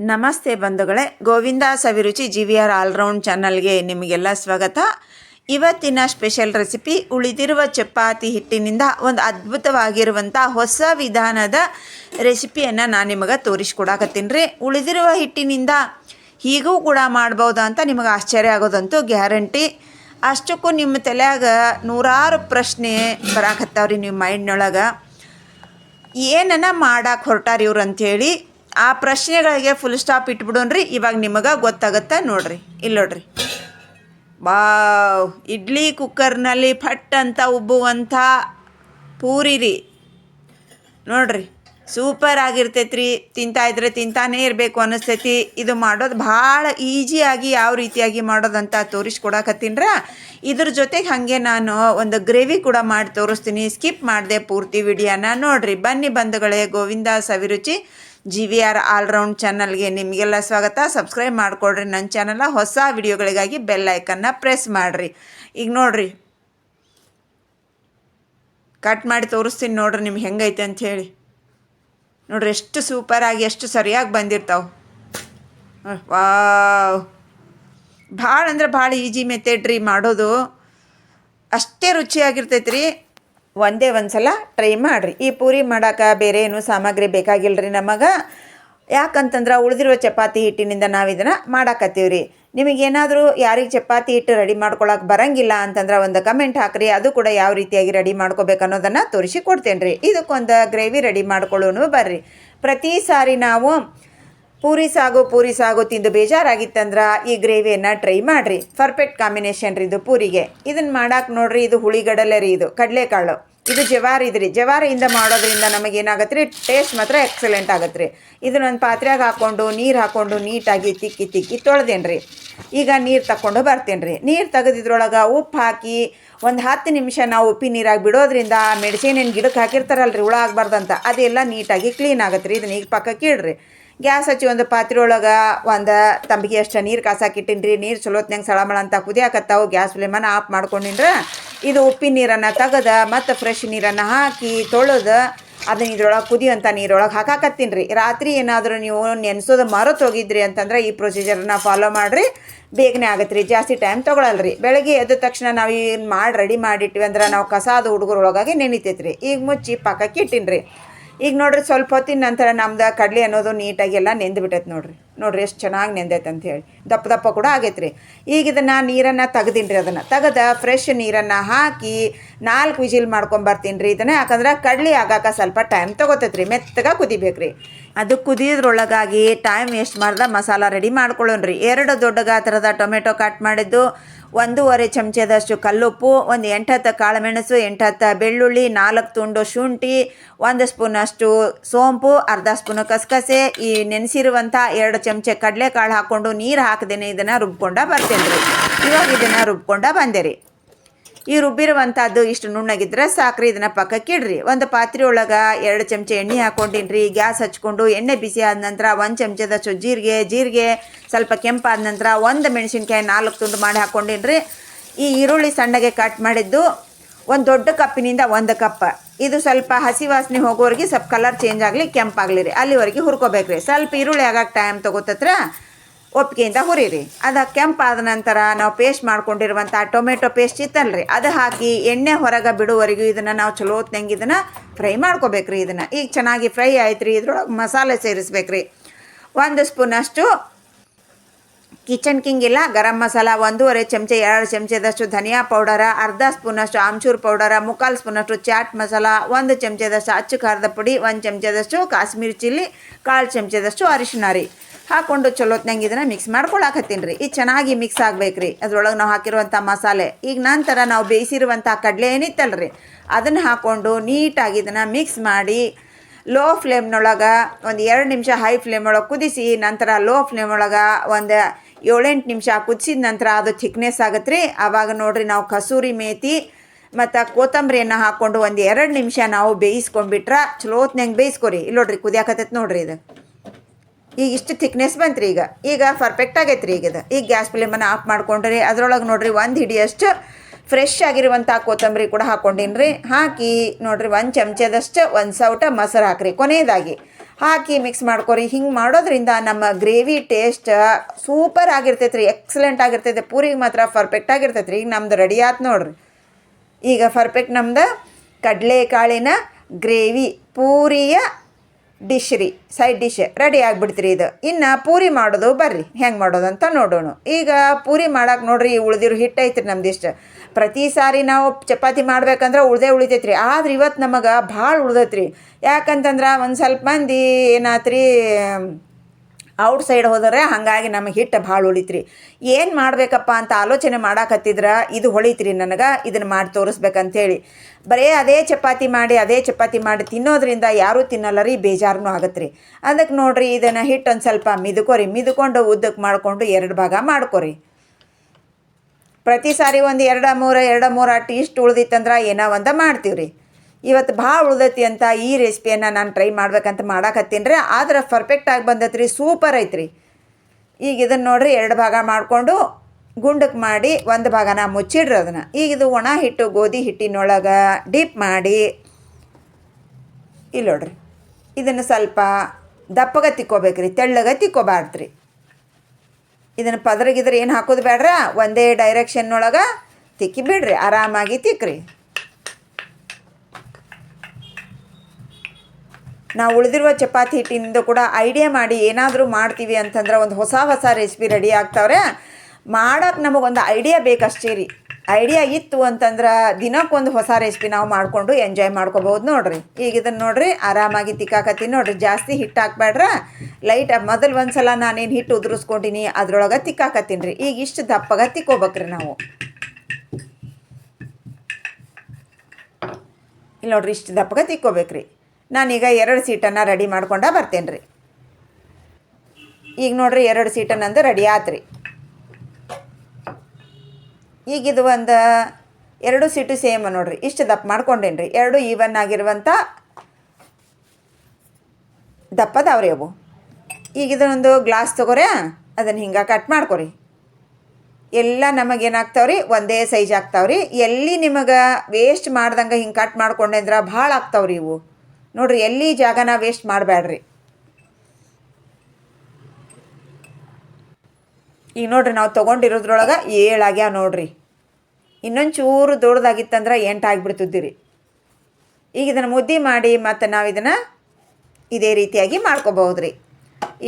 ನಮಸ್ತೆ ಬಂಧುಗಳೇ, Govinda Saviruchi G V R all round ಚಾನಲ್ಗೆ ನಿಮಗೆಲ್ಲ ಸ್ವಾಗತ. ಇವತ್ತಿನ ಸ್ಪೆಷಲ್ ರೆಸಿಪಿ, ಉಳಿದಿರುವ ಚಪಾತಿ ಹಿಟ್ಟಿನಿಂದ ಒಂದು ಅದ್ಭುತವಾಗಿರುವಂಥ ಹೊಸ ವಿಧಾನದ ರೆಸಿಪಿಯನ್ನು ನಾನು ನಿಮಗೆ ತೋರಿಸ್ಕೊಡಕತ್ತೀನಿ ರೀ. ಉಳಿದಿರುವ ಹಿಟ್ಟಿನಿಂದ ಹೀಗೂ ಕೂಡ ಮಾಡ್ಬೋದಾ ಅಂತ ನಿಮಗೆ ಆಶ್ಚರ್ಯ ಆಗೋದಂತೂ ಗ್ಯಾರಂಟಿ. ಅಷ್ಟಕ್ಕೂ ನಿಮ್ಮ ತಲೆಯಾಗ ನೂರಾರು ಪ್ರಶ್ನೆ ಬರಾಕತ್ತಾವ್ರಿ ನಿಮ್ಮ ಮೈಂಡ್ನೊಳಗೆ. ಏನನ್ನ ಮಾಡಕ್ಕೆ ಹೊರಟಾರ ಇವ್ರು ಅಂಥೇಳಿ ಆ ಪ್ರಶ್ನೆಗಳಿಗೆ ಫುಲ್ ಸ್ಟಾಪ್ ಇಟ್ಬಿಡೋಣ್ರಿ. ಇವಾಗ ನಿಮಗೆ ಗೊತ್ತಾಗುತ್ತೆ ನೋಡ್ರಿ. ಇಲ್ಲಿ ನೋಡ್ರಿ. ಬಾವ್ ಇಡ್ಲಿ ಕುಕ್ಕರ್ನಲ್ಲಿ ಫಟ್ ಅಂತ ಉಬ್ಬುವಂಥ ಪೂರಿ ರೀ ನೋಡ್ರಿ ಸೂಪರ್ ಆಗಿರ್ತೈತ್ರಿ. ತಿಂತಾ ಇದ್ರೆ ತಿಂತಾನೇ ಇರಬೇಕು ಅನ್ನಿಸ್ತೈತಿ ಇದು ಮಾಡೋದು ಭಾಳ ಈಜಿಯಾಗಿ ಯಾವ ರೀತಿಯಾಗಿ ಮಾಡೋದಂತ ತೋರಿಸ್ಕೊಡಕತ್ತೀನ್ರ. ಇದ್ರ ಜೊತೆಗೆ ಹಾಗೆ ನಾನು ಒಂದು ಗ್ರೇವಿ ಕೂಡ ಮಾಡಿ ತೋರಿಸ್ತೀನಿ. ಸ್ಕಿಪ್ ಮಾಡಿದೆ ಪೂರ್ತಿ ವಿಡಿಯೋನ ನೋಡ್ರಿ. ಬನ್ನಿ ಬಂಧುಗಳೇ, Govinda Saviruchi. G V R all round ಚಾನಲ್ಗೆ ನಿಮಗೆಲ್ಲ ಸ್ವಾಗತ. ಸಬ್ಸ್ಕ್ರೈಬ್ ಮಾಡಿಕೊಡ್ರಿ ನನ್ನ ಚಾನಲ್ನ ಹೊಸ ವಿಡಿಯೋಗಳಿಗಾಗಿ ಬೆಲ್ ಐಕನ್ನ ಪ್ರೆಸ್ ಮಾಡಿರಿ. ಈಗ ನೋಡ್ರಿ. ಕಟ್ ಮಾಡಿ ತೋರಿಸ್ತೀನಿ ನೋಡ್ರಿ ನಿಮ್ಗೆ ಹೆಂಗೈತೆ ಅಂತ ಹೇಳಿ. ನೋಡ್ರಿ ಎಷ್ಟು ಸೂಪರಾಗಿ ಎಷ್ಟು ಸರಿಯಾಗಿ ಬಂದಿರ್ತಾವೆ. ವಾವ್. ಭಾಳ ಅಂದ್ರೆ ಭಾಳ ಈಜಿ ಮೆಥಡ್ ರೀ ಮಾಡೋದು. ಅಷ್ಟೇ ರುಚಿಯಾಗಿರ್ತೈತೆ ರೀ ಒಂದೇ ಒಂದು ಸಲ ಟ್ರೈ ಮಾಡಿರಿ. ಈ ಪೂರಿ ಮಾಡೋಕೆ ಬೇರೆ ಏನು ಸಾಮಗ್ರಿ ಬೇಕಾಗಿಲ್ಲ ರೀ ನಮಗೆ? ಯಾಕಂತಂದ್ರೆ ಉಳಿದಿರುವ ಚಪಾತಿ ಹಿಟ್ಟಿನಿಂದ ನಾವು ಇದನ್ನು ಮಾಡಾಕತ್ತೀವಿ ರೀ ನಿಮಗೇನಾದರೂ ಯಾರಿಗೆ ಚಪಾತಿ ಹಿಟ್ಟು ರೆಡಿ ಮಾಡ್ಕೊಳಕ್ಕೆ ಬರಂಗಿಲ್ಲ ಅಂತಂದ್ರೆ ಒಂದು ಕಮೆಂಟ್ ಹಾಕ್ರಿ. ಅದು ಕೂಡ ಯಾವ ರೀತಿಯಾಗಿ ರೆಡಿ ಮಾಡ್ಕೋಬೇಕು ಅನ್ನೋದನ್ನು ತೋರಿಸಿ ಕೊಡ್ತೇನೆ ರೀ ಇದಕ್ಕೊಂದು ಗ್ರೇವಿ ರೆಡಿ ಮಾಡ್ಕೊಳ್ಳೋನು ಬರ್ರಿ. ಪ್ರತಿ ಸಾರಿ ನಾವು ಪೂರಿ ಸಾಗು ಪೂರಿ ಸಾಗು ತಿಂದು ಬೇಜಾರಾಗಿತ್ತಂದ್ರೆ ಈ ಗ್ರೇವಿಯನ್ನು ಟ್ರೈ ಮಾಡಿರಿ. ಪರ್ಫೆಕ್ಟ್ ಕಾಂಬಿನೇಷನ್ ರೀ ಇದು ಪೂರಿಗೆ. ಇದನ್ನು ಮಾಡಕ್ಕೆ ನೋಡ್ರಿ, ಇದು ಹುಳಿಗಡಲೆ ರೀ ಇದು. ಕಡಲೆಕಾಳು. ಇದು ಜವಾರಿ ಇದ್ರಿ. ಜವಾರಿಯಿಂದ ಮಾಡೋದ್ರಿಂದ ನಮಗೇನಾಗತ್ತೆ ರೀ ಟೇಸ್ಟ್ ಮಾತ್ರ ಎಕ್ಸಲೆಂಟ್ ಆಗತ್ತೆ ರೀ ಇದನ್ನೊಂದು ಪಾತ್ರೆಗೆ ಹಾಕ್ಕೊಂಡು ನೀರು ಹಾಕ್ಕೊಂಡು ನೀಟಾಗಿ ತಿಕ್ಕಿ ತಿಕ್ಕಿ ತೊಳೆದೇನು ರೀ ಈಗ ನೀರು ತಗೊಂಡು ಬರ್ತೇನೆ ರೀ ನೀರು ತೆಗೆದಿದ್ರೊಳಗೆ ಉಪ್ಪು ಹಾಕಿ ಒಂದು ಹತ್ತು ನಿಮಿಷ ನಾವು ಉಪ್ಪಿನ ನೀರಾಗಿ ಬಿಡೋದ್ರಿಂದ ಮೆಣಸಿನ ಗಿಡಕ್ಕೆ ಹಾಕಿರ್ತಾರಲ್ಲ ರೀ ಹುಳ ಆಗಬಾರ್ದಂತ, ಅದೆಲ್ಲ ನೀಟಾಗಿ ಕ್ಲೀನ್ ಆಗತ್ತೆ ರೀ ಇದನ್ನ ಈಗ ಪಕ್ಕಕ್ಕೆ ಇಡ್ರಿ. ಗ್ಯಾಸ್ ಹಚ್ಚಿ ಒಂದು ಪಾತ್ರೆ ಒಳಗೆ ಒಂದು ತಂಬಿಗೆ ಅಷ್ಟು ನೀರು ಕಾಸಾಕಿಟ್ಟಿನ್ರಿ. ನೀರು ಚಲೋತ್ನಂಗೆ ಸಳಮಳ ಅಂತ ಕುದಿಯಾಕತ್ತಾವು ಗ್ಯಾಸ್ ಫ್ಲೇಮನ್ನು ಆಫ್ ಮಾಡ್ಕೊಂಡಿನ್ರ. ಇದು ಉಪ್ಪಿನ ನೀರನ್ನು ತೆಗೆದ ಮತ್ತು ಫ್ರೆಶ್ ನೀರನ್ನು ಹಾಕಿ ತೊಳೆದು ಅದನ್ನ ಇದ್ರೊಳಗೆ ಕುದಿಯೋಂಥ ನೀರೊಳಗೆ ಹಾಕಾಕತ್ತೀನಿ ರಾತ್ರಿ ಏನಾದರೂ ನೀವು ನೆನೆಸೋದು ಮರೆತು ಹೋಗಿದ್ರಿ ಅಂತಂದ್ರೆ ಈ ಪ್ರೊಸೀಜರ್ನ ಫಾಲೋ ಮಾಡಿರಿ. ಬೇಗನೆ ಆಗತ್ತೆ ರೀ ಜಾಸ್ತಿ ಟೈಮ್ ತೊಗೊಳಲ್ಲ ರೀ ಬೆಳಗ್ಗೆ ಎದ್ದ ತಕ್ಷಣ ನಾವು ಏನು ಮಾಡಿ ರೆಡಿ ಮಾಡಿಟ್ವಿ ಅಂದ್ರೆ ನಾವು ಕಸಾದ ಹುಡುಗರೊಳಗಾಗಿ ನೆನಿತೈತೆ ರೀ ಈಗ ಮುಚ್ಚಿ ಪಕ್ಕಕ್ಕೆ ಇಟ್ಟಿನಿ ರೀ ಈಗ ನೋಡ್ರಿ ಸ್ವಲ್ಪ ಹೊತ್ತಿನ ನಂತರ ನಮ್ದು ಕಡಲೆ ಅನ್ನೋದು ನೀಟಾಗಿ ಎಲ್ಲ ನೆಂದು ಬಿಟ್ಟೈತೆ ನೋಡ್ರಿ. ನೋಡ್ರಿ ಎಷ್ಟು ಚೆನ್ನಾಗಿ ನೆಂದೈತೆ ಅಂತ ಹೇಳಿ. ದಪ್ಪ ದಪ್ಪ ಕೂಡ ಆಗೈತೆ ರೀ ಈಗ ಇದನ್ನು ನೀರನ್ನು ತೆಗ್ದೀನಿ ರೀ ಅದನ್ನು. ತೆಗೆದ ಫ್ರೆಶ್ ನೀರನ್ನು ಹಾಕಿ ನಾಲ್ಕು ವಿಜಿಲ್ ಮಾಡ್ಕೊಂಬರ್ತೀನಿ ರೀ ಇದನ್ನು. ಯಾಕಂದ್ರೆ ಕಡ್ಲಿ ಆಗಾಕ ಸ್ವಲ್ಪ ಟೈಮ್ ತೊಗೋತೈತೆ ರೀ ಮೆತ್ತಗೆ ಕುದಿಬೇಕು ರೀ ಅದು ಕುದಿಯೋದ್ರೊಳಗಾಗಿ ಟೈಮ್ ವೇಸ್ಟ್ ಮಾಡ್ದೆ ಮಸಾಲ ರೆಡಿ ಮಾಡ್ಕೊಳ್ಳೋಣ ರೀ ಎರಡು ದೊಡ್ಡ ಗಾತ್ರದ ಟೊಮೆಟೊ ಕಟ್ ಮಾಡಿದ್ದು ಒಂದೂವರೆ ಚಮಚದಷ್ಟು ಕಲ್ಲುಪ್ಪು, ಒಂದು ಎಂಟತ್ತು ಕಾಳುಮೆಣಸು, ಎಂಟತ್ತು ಬೆಳ್ಳುಳ್ಳಿ, ನಾಲ್ಕು ತುಂಡು ಶುಂಠಿ, ಒಂದು ಸ್ಪೂನಷ್ಟು ಸೋಂಪು, ಅರ್ಧ ಸ್ಪೂನು ಕಸಕಸೆ, ಈ ನೆನೆಸಿರುವಂಥ ಎರಡು ಚಮಚ ಕಡಲೆಕಾಳು ಹಾಕ್ಕೊಂಡು ನೀರು ಹಾಕದೇನೆ ಇದನ್ನು ರುಬ್ಕೊಂಡ ಬರ್ತೇನೆ ರೀ ಇವಾಗ ಇದನ್ನು ರುಬ್ಕೊಂಡ ಬಂದೆ ರೀ ಈ ರುಬ್ಬಿರುವಂಥದ್ದು ಇಷ್ಟು ನುಣ್ಣಗಿದ್ರೆ ಸಾಕ್ರಿ, ಇದನ್ನು ಪಕ್ಕಕ್ಕೆ ಇಡ್ರಿ. ಒಂದು ಪಾತ್ರೆ ಒಳಗೆ ಎರಡು ಚಮಚ ಎಣ್ಣೆ ಹಾಕೊಂಡಿನ್ರಿ. ಗ್ಯಾಸ್ ಹಚ್ಕೊಂಡು ಎಣ್ಣೆ ಬಿಸಿ ಆದ ನಂತರ ಒಂದು ಚಮಚದಷ್ಟು ಜೀರಿಗೆ ಜೀರಿಗೆ ಸ್ವಲ್ಪ ಕೆಂಪಾದ ನಂತರ ಒಂದು ಮೆಣಸಿನ್ಕಾಯಿ ನಾಲ್ಕು ತುಂಡು ಮಾಡಿ ಹಾಕ್ಕೊಂಡಿನ್ರಿ ಈ ಈರುಳ್ಳಿ ಸಣ್ಣಗೆ ಕಟ್ ಮಾಡಿದ್ದು ಒಂದು ದೊಡ್ಡ ಕಪ್ಪಿನಿಂದ ಒಂದು ಕಪ್ ಇದು ಸ್ವಲ್ಪ ಹಸಿ ವಾಸನೆ ಹೋಗೋವರೆಗೆ ಸ್ವಲ್ಪ ಕಲರ್ ಚೇಂಜ್ ಆಗಲಿ ಕೆಂಪಾಗಲಿ ರೀ. ಅಲ್ಲಿವರೆಗೆ ಹುರ್ಕೋಬೇಕು ರೀ ಸ್ವಲ್ಪ ಈರುಳ್ಳಿ ಆಗಕ್ಕೆ ಟೈಮ್ ತೊಗೋತತ್ರ? ಒಪ್ಪಿಗೆಯಿಂದ ಹುರಿರಿ. ಅದು ಕೆಂಪಾದ ನಂತರ ನಾವು ಪೇಸ್ಟ್ ಮಾಡ್ಕೊಂಡಿರುವಂಥ ಟೊಮೆಟೊ ಪೇಸ್ಟ್ ಇತ್ತಲ್ರಿ. ಅದು ಹಾಕಿ ಎಣ್ಣೆ ಹೊರಗೆ ಬಿಡುವವರೆಗೂ ಇದನ್ನು ನಾವು ಚಲೋ ಹೊತ್ನಂಗೆ ಇದನ್ನು ಫ್ರೈ ಮಾಡ್ಕೋಬೇಕ್ರಿ ಇದನ್ನು. ಈಗ ಚೆನ್ನಾಗಿ ಫ್ರೈ ಆಯ್ತು ರೀ ಇದ್ರೊಳಗೆ ಮಸಾಲೆ ಸೇರಿಸ್ಬೇಕ್ರಿ. ಒಂದು ಸ್ಪೂನಷ್ಟು ಕಿಚನ್ ಕಿಂಗ್ ಇಲ್ಲ, ಗರಂ ಮಸಾಲ ಒಂದೂವರೆ ಚಮಚ, ಎರಡು ಚಮಚದಷ್ಟು ಧನಿಯಾ ಪೌಡರ, ಅರ್ಧ ಸ್ಪೂನಷ್ಟು ಆಮ್ಚೂರ್ ಪೌಡರ, ಮುಕ್ಕಾಲು ಸ್ಪೂನಷ್ಟು ಚಾಟ್ ಮಸಾಲ, ಒಂದು ಚಮಚದಷ್ಟು ಅಚ್ಚು ಖಾರದ ಪುಡಿ, ಒಂದು ಚಮಚದಷ್ಟು ಕಾಶ್ಮೀರಿ ಚಿಲ್ಲಿ, ಕಾಲು ಚಮಚದಷ್ಟು ಅರಿಶಿನ ರೀ. ಹಾಕ್ಕೊಂಡು ಚಲೋತ್ನಂಗೆ ಇದನ್ನು ಮಿಕ್ಸ್ ಮಾಡ್ಕೊಳಕತ್ತೀನಿ ರೀ ಇದು ಚೆನ್ನಾಗಿ ಮಿಕ್ಸ್ ಆಗ್ಬೇಕು ರೀ ಅದ್ರೊಳಗೆ ನಾವು ಹಾಕಿರುವಂಥ ಮಸಾಲೆ. ಈಗ ನಂತರ ನಾವು ಬೇಯಿಸಿರುವಂಥ ಕಡಲೆ ಏನಿತ್ತಲ್ಲ ರೀ ಅದನ್ನು ಹಾಕ್ಕೊಂಡು ನೀಟಾಗಿ ಇದನ್ನು ಮಿಕ್ಸ್ ಮಾಡಿ ಲೋ ಫ್ಲೇಮ್ನೊಳಗೆ ಒಂದು ಎರಡು ನಿಮಿಷ ಹೈ ಫ್ಲೇಮ್ ಒಳಗೆ ಕುದಿಸಿ, ನಂತರ ಲೋ ಫ್ಲೇಮ್ ಒಳಗೆ ಒಂದು ಏಳೆಂಟು ನಿಮಿಷ ಕುದಿಸಿದ ನಂತರ ಅದು ಥಿಕ್ನೆಸ್ ಆಗುತ್ತೆ ರೀ ಆವಾಗ ನೋಡಿರಿ ನಾವು ಕಸೂರಿ ಮೇತಿ ಮತ್ತು ಕೊತ್ತಂಬರಿಯನ್ನು ಹಾಕ್ಕೊಂಡು ಒಂದು ಎರಡು ನಿಮಿಷ ನಾವು ಬೇಯಿಸ್ಕೊಂಡ್ಬಿಟ್ರೆ ಚಲೋತ್ನಂಗೆ ಬೇಯಿಸ್ಕೊರಿ. ಇಲ್ಲಿ ನೋಡ್ರಿ ಕುದಿಯಾಕತ್ತೈತೆ ನೋಡ್ರಿ ಇದು. ಈಗ ಇಷ್ಟು ಥಿಕ್ನೆಸ್ ರೀ ಈಗ. ಈಗ ಪರ್ಫೆಕ್ಟ್ ಆಗೈತೆ ರೀ ಈಗ ಈಗ ಗ್ಯಾಸ್ ಫ್ಲೇಮನ್ನು ಆಫ್ ಮಾಡ್ಕೊಂಡ್ರಿ. ಅದರೊಳಗೆ ನೋಡ್ರಿ ಒಂದು ಹಿಡಿಯಷ್ಟು ಫ್ರೆಶ್ ಆಗಿರುವಂಥ ಕೊತ್ತಂಬರಿ ಕೂಡ ಹಾಕ್ಕೊಂಡಿನಿ ರೀ ಹಾಕಿ ನೋಡ್ರಿ ಒಂದು ಚಮಚದಷ್ಟು ಒಂದು ಸೌಟ ಮೊಸರು ಹಾಕ್ರಿ ಕೊನೆಯದಾಗಿ. ಹಾಕಿ ಮಿಕ್ಸ್ ಮಾಡ್ಕೊರಿ. ಹಿಂಗೆ ಮಾಡೋದ್ರಿಂದ ನಮ್ಮ ಗ್ರೇವಿ ಟೇಸ್ಟ್ ಸೂಪರ್ ಆಗಿರ್ತೈತೆ ರೀ ಎಕ್ಸಲೆಂಟ್ ಆಗಿರ್ತೈತೆ. ಪೂರಿಗೆ ಮಾತ್ರ ಪರ್ಫೆಕ್ಟ್ ಆಗಿರ್ತೈತೆ ರೀ ಈಗ ನಮ್ದು ರೆಡಿ ಆಯ್ತು ನೋಡ್ರಿ. ಈಗ ಪರ್ಫೆಕ್ಟ್ ನಮ್ದು ಕಡಲೆಕಾಳಿನ ಗ್ರೇವಿ ಪೂರಿಯ ಡಿಶ್ ರೀ ಸೈಡ್ ಡಿಶ್ ರೆಡಿ ಆಗಿಬಿಡ್ತೀರಿ ಇದು. ಇನ್ನು ಪೂರಿ ಮಾಡೋದು ಬರ್ರಿ, ಹೆಂಗೆ ಮಾಡೋದು ಅಂತ ನೋಡೋಣ. ಈಗ ಪೂರಿ ಮಾಡಕ್ಕೆ ನೋಡ್ರಿ, ಉಳ್ದಿರೋ ಹಿಟ್ಟು ಐತ್ರಿ ನಮ್ದಿಷ್ಟು ಪ್ರತಿ ಸಾರಿ ನಾವು ಚಪಾತಿ ಮಾಡ್ಬೇಕಂದ್ರೆ ಉಳ್ದೇ ಉಳಿತೈತ್ರಿ. ಆದ್ರೆ ಇವತ್ತು ನಮಗೆ ಭಾಳ ಉಳ್ದೈತ್ರಿ. ಯಾಕಂತಂದ್ರೆ ಒಂದು ಸ್ವಲ್ಪ ಮಂದಿ ಏನಾತ್ರಿ ಔಟ್ ಸೈಡ್ ಹೋದರೆ ಹಾಗಾಗಿ ನಮಗೆ ಹಿಟ್ಟು ಭಾಳ ಉಳಿತ್ರಿ. ಏನು ಮಾಡಬೇಕಪ್ಪ ಅಂತ ಆಲೋಚನೆ ಮಾಡಾಕತ್ತಿದ್ರ ಇದು ಹೊಳಿತ್ರಿ ನನಗೆ, ಇದನ್ನು ಮಾಡಿ ತೋರಿಸ್ಬೇಕಂತೇಳಿ. ಬರೀ ಅದೇ ಚಪಾತಿ ಮಾಡಿ, ಅದೇ ಚಪಾತಿ ಮಾಡಿ ತಿನ್ನೋದ್ರಿಂದ ಯಾರೂ ತಿನ್ನಲ್ಲ ರೀ ಬೇಜಾರು ಆಗತ್ತೆ ರೀ ಅದಕ್ಕೆ ನೋಡಿರಿ, ಇದನ್ನು ಹಿಟ್ಟು ಒಂದು ಸ್ವಲ್ಪ ಮಿದುಕೋರಿ, ಮಿದುಕೊಂಡು ಉದ್ದಕ್ಕೆ ಮಾಡಿಕೊಂಡು ಎರಡು ಭಾಗ ಮಾಡ್ಕೊರಿ. ಪ್ರತಿ ಸಾರಿ ಒಂದು ಎರಡು ಮೂರು ಎರಡು ಮೂರು ಅಟ್ಟು ಇಷ್ಟು ಉಳ್ದಿತ್ತಂದ್ರೆ ಏನೋ ಒಂದು ಮಾಡ್ತೀವಿ ರೀ ಇವತ್ತು ಭಾಳ ಉಳ್ದೈತಿ ಅಂತ ಈ ರೆಸಿಪಿಯನ್ನು ನಾನು ಟ್ರೈ ಮಾಡ್ಬೇಕಂತ ಮಾಡಾಕತ್ತೀನಿ ರೀ ಆದ್ರೆ ಪರ್ಫೆಕ್ಟಾಗಿ ಬಂದೈತೆ ರೀ ಸೂಪರ್ ಐತ್ರಿ. ಈಗ ಇದನ್ನು ನೋಡ್ರಿ ಎರಡು ಭಾಗ ಮಾಡಿಕೊಂಡು ಗುಂಡಕ್ಕೆ ಮಾಡಿ ಒಂದು ಭಾಗನ ಮುಚ್ಚಿಡ್ರಿ ಅದನ್ನು. ಈಗ ಇದು ಒಣ ಹಿಟ್ಟು, ಗೋಧಿ ಹಿಟ್ಟಿನೊಳಗೆ ಡೀಪ್ ಮಾಡಿ. ಇಲ್ಲಿ ನೋಡ್ರಿ, ಇದನ್ನು ಸ್ವಲ್ಪ ದಪ್ಪಗೆ ತಿಕ್ಕೋಬೇಕ್ರಿ, ತೆಳ್ಳಗೆ ತಿಕ್ಕೋಬಾರ್ದ್ರಿ. ಇದನ್ನು ಪದರಗಿದ್ರೆ ಏನು ಹಾಕೋದು ಬೇಡ್ರ ಒಂದೇ ಡೈರೆಕ್ಷನ್ನೊಳಗೆ ತಿಕ್ಕಿ ಬಿಡ್ರಿ ಆರಾಮಾಗಿ ತಿಕ್ಕ್ರಿ ನಾವು ಉಳಿದಿರುವ ಚಪಾತಿ ಹಿಟ್ಟಿನಿಂದ ಕೂಡ ಐಡಿಯಾ ಮಾಡಿ ಏನಾದರೂ ಮಾಡ್ತೀವಿ ಅಂತಂದ್ರೆ ಒಂದು ಹೊಸ ಹೊಸ ರೆಸಿಪಿ ರೆಡಿ ಆಗ್ತಾವ್ರೆ. ಮಾಡೋಕ್ಕೆ ನಮಗೊಂದು ಐಡಿಯಾ ಬೇಕಷ್ಟೇ ರೀ ಐಡಿಯಾ ಇತ್ತು ಅಂತಂದ್ರೆ ದಿನಕ್ಕೊಂದು ಹೊಸ ರೆಸಿಪಿ ನಾವು ಮಾಡಿಕೊಂಡು ಎಂಜಾಯ್ ಮಾಡ್ಕೋಬೋದು ನೋಡ್ರಿ. ಈಗ ಇದನ್ನು ನೋಡ್ರಿ, ಆರಾಮಾಗಿ ತಿಕ್ಕಾಕತ್ತೀನಿ ನೋಡ್ರಿ. ಜಾಸ್ತಿ ಹಿಟ್ಟು ಹಾಕ್ಬೇಡ್ರ. ಲೈಟ್ ಮೊದಲು ಒಂದು ಸಲ ನಾನೇನು ಹಿಟ್ಟು ಉದುರಿಸ್ಕೊಂಡಿನಿ ಅದ್ರೊಳಗೆ ತಿಕ್ಕಾಕತ್ತೀನಿ ರೀ ಈಗ ಇಷ್ಟು ದಪ್ಪಗೆ ತಿಕ್ಕೋಬೇಕ್ರಿ ನಾವು. ಇಲ್ಲಿ ನೋಡ್ರಿ ಇಷ್ಟು ದಪ್ಪಗೆ ತಿಕ್ಕೋಬೇಕ್ರಿ. ನಾನೀಗ ಎರಡು ಸೀಟನ್ನು ರೆಡಿ ಮಾಡ್ಕೊಂಡ ಬರ್ತೇನೆ ರೀ ಈಗ ನೋಡ್ರಿ ಎರಡು ಸೀಟನ್ನಂದು ರೆಡಿ ಆತ್ರಿ. ಈಗ ಇದು ಒಂದು ಎರಡು ಸೀಟು ಸೇಮ್ ನೋಡ್ರಿ, ಇಷ್ಟು ದಪ್ಪ ಮಾಡ್ಕೊಂಡೇನಿ ರೀ ಎರಡು ಈವನ್ ಆಗಿರುವಂಥ ದಪ್ಪದವ್ರಿ ಅವು. ಈಗ ಇದನ್ನೊಂದು ಗ್ಲಾಸ್ ತಗೋರಿ, ಅದನ್ನು ಹಿಂಗೆ ಕಟ್ ಮಾಡ್ಕೊರಿ. ಎಲ್ಲ ನಮಗೇನಾಗ್ತಾವ್ರಿ ಒಂದೇ ಸೈಜ್ ಆಗ್ತಾವ್ರಿ. ಎಲ್ಲಿ ನಿಮಗೆ ವೇಸ್ಟ್ ಮಾಡ್ದಂಗೆ ಹಿಂಗೆ ಕಟ್ ಮಾಡ್ಕೊಂಡೆ ಅಂದ್ರೆ ಭಾಳ ಆಗ್ತಾವ್ರಿ ಇವು. ನೋಡ್ರಿ, ಎಲ್ಲಿ ಜಾಗನ ವೇಸ್ಟ್ ಮಾಡಬೇಡ್ರಿ ಈಗ ನೋಡ್ರಿ, ನಾವು ತೊಗೊಂಡಿರೋದ್ರೊಳಗೆ ಏಳಾಗ್ಯಾವ ನೋಡ್ರಿ. ಇನ್ನೊಂದು ಚೂರು ದೊಡ್ಡದಾಗಿತ್ತಂದ್ರೆ ಎಂಟು ಆಗಿಬಿಡ್ತಿದ್ದೀರಿ. ಈಗ ಇದನ್ನು ಮುದ್ದೆ ಮಾಡಿ ಮತ್ತು ನಾವು ಇದನ್ನು ಇದೇ ರೀತಿಯಾಗಿ ಮಾಡ್ಕೋಬಹುದು ರೀ